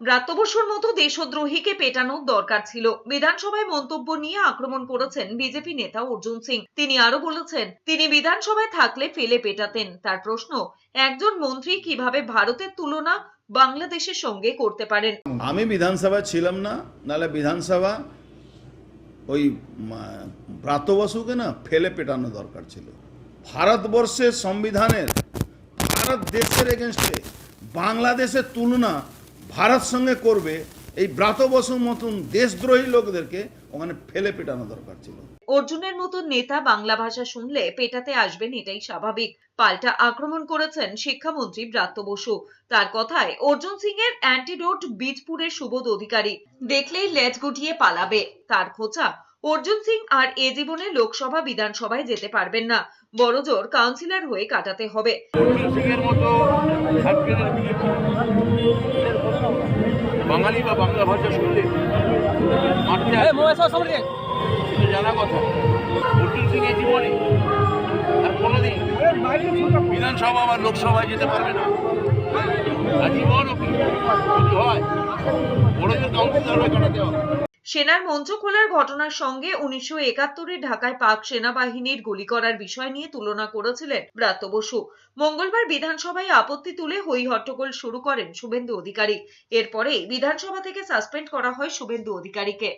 ব্রাত্য মতো দেশদ্রোহীকে পেটানোর দরকার ছিল। বিধানসভায় মন্তব্য নিয়ে আক্রমণ করেছেন বিজেপি নেতা অর্জুন সিং। তিনি আরও বলেছেন, তিনি বিধানসভায় থাকলে ফেলে পেটাতেন। তার প্রশ্ন, একজন মন্ত্রী কীভাবে ভারতের তুলনা বাংলাদেশের সঙ্গে করতে পারেন? আমি বিধানসভায় ছিলাম না, নাহলে বিধানসভা ওই ব্রাত্য না ফেলে পেটানো দরকার ছিল। ভারতবর্ষের সংবিধানের, ভারত দেশের এগেনস্টে বাংলাদেশের তুলনা ভারত সঙ্গে করবে, এই ব্রাত বসুর মতন দেশদ্রোহী লোকদেরকে ওখানে ফেলে পেটানো দরকার ছিল। অর্জুনের মতো নেতা বাংলা ভাষা শুনলে পেটাতে আসবেন এটাই স্বাভাবিক। পাল্টা আক্রমণ করেছেন শিক্ষামন্ত্রী ব্রাত্য বসু তার কথায় অর্জুন সিং এর অ্যান্টিডোট বীজপুরের সুবোধ অধিকারী। দেখলেই লেজ গুটিয়ে পালাবে। তার খোঁচা অর্জুন সিং আর এ জীবনে লোকসভা বিধানসভায় যেতে পারবেন না। বড়জোর কাউন্সিলর হয়ে কাটাতে হবে। বাঙালি বা বাংলা ভাষা শুনলে জানা কথা। অর্জুন সিং জীবনে আর কোনোদিন বিধানসভা বা লোকসভায় যেতে পারবে না। আজীবন হয়। বড়দের কাউন্সিলর হয়ে কাটাতে হবে। সেনার মঞ্চ খোলার ঘটনার সঙ্গে উনিশশো একাত্তরে ঢাকায় পাক সেনাবাহিনীর গুলি করার বিষয় নিয়ে তুলনা করেছিলেন ব্রাত্য বসু। মঙ্গলবার বিধানসভায় আপত্তি তুলে হই হট্টগোল শুরু করেন শুভেন্দু অধিকারী। এরপরেই বিধানসভা থেকে সাসপেন্ড করা হয় শুভেন্দু অধিকারীকে।